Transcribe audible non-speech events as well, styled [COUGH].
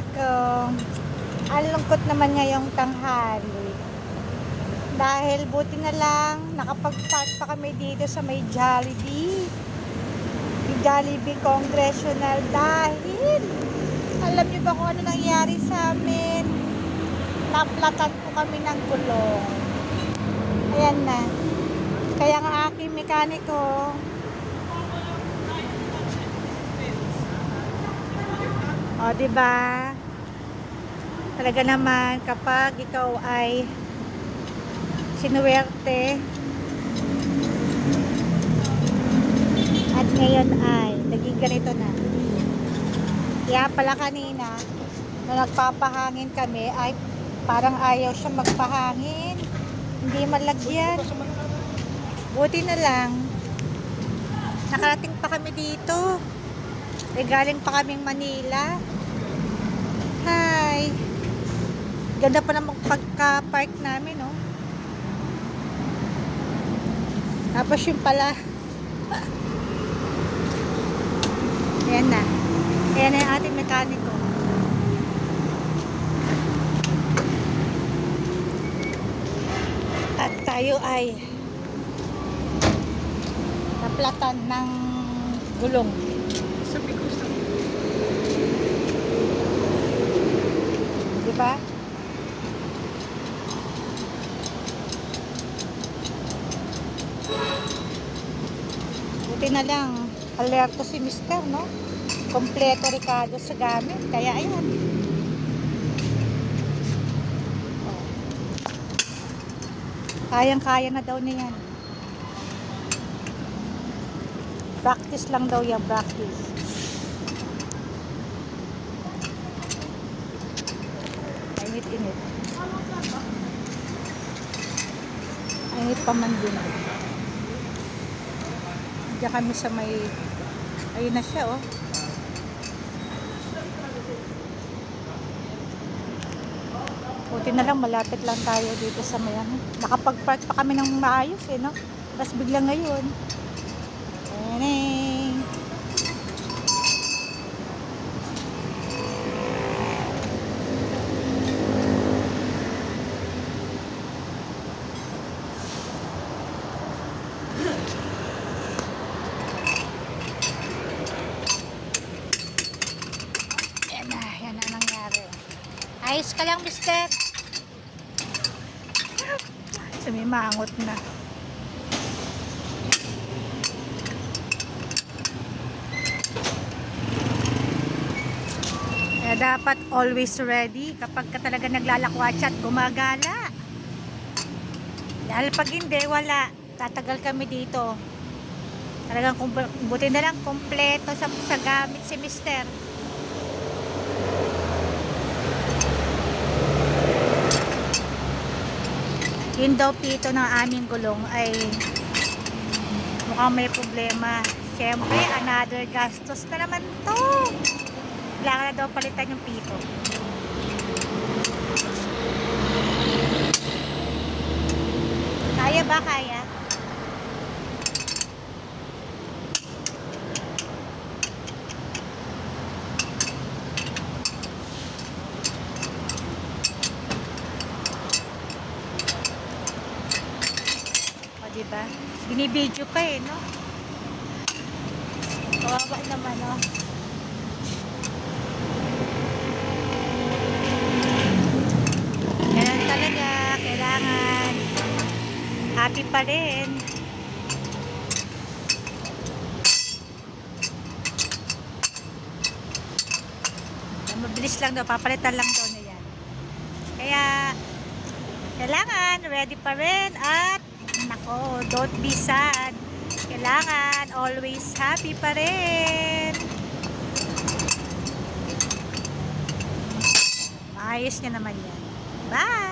Nako, ang lungkot naman ngayong tanghali. Dahil buti na lang, nakapag-park pa kami dito sa may Jollibee. Yung Jollibee Congressional dahil alam niyo ba kung ano nangyari sa amin? Naplatan po kami ng gulong. Ayan na. Kaya nga aking mekaniko, O, di ba? Talaga naman kapag ikaw ay sinuwerte at ngayon ay naging ganito na. Kaya pala kanina na nagpapahangin kami ay parang ayaw siya magpahangin. Hindi malagyan. Buti na lang nakarating pa kami dito. Eh, galing pa kaming Manila. Hi! Ganda pa namang pagka-park namin, no? Tapos yung pala. [LAUGHS] Ayan na. Ayan na yung ating mekaniko. At tayo ay naplatan ng gulong. Sabi ko sa Di Buti na lang, alerto si Mister, no? Kompleto Ricardo sa gamit. Kaya ayan. Oh. Kayang-kaya na daw niya yan. Practice lang daw yan, practice. Init-init. Init pa man din. Diyan kami sa may... Ayun na siya, oh. Buti na lang, malapit lang tayo dito sa may ano. Nakapag-park pa kami ng maayos, eh, no? Tapos bigla ngayon. Ayan eh. Yan na, yan na nangyari. Ayos ka lang, mister. Sumimangot na. Kaya dapat always ready kapag ka talaga naglalakwatsa at gumagala. Dahil pag hindi, wala. Tatagal kami dito. Talagang buti na lang kompleto sa, sa gamit si mister. Yun daw pito ng aming gulong ay mukhang may problema. Siyempre, another gastos na naman to. Kailangan na daw palitan yung pito. Kaya ba? Kaya? O, diba? Binibidyo pa eh, no? Kawawa naman, no? Ganun talaga. Kailangan happy pa rin. Mabilis lang daw. Papalitan lang daw na yan. Kaya, kailangan ready pa rin at nako, don't be sad. Kailangan always happy pa rin. Maayos niya naman yan. Bye!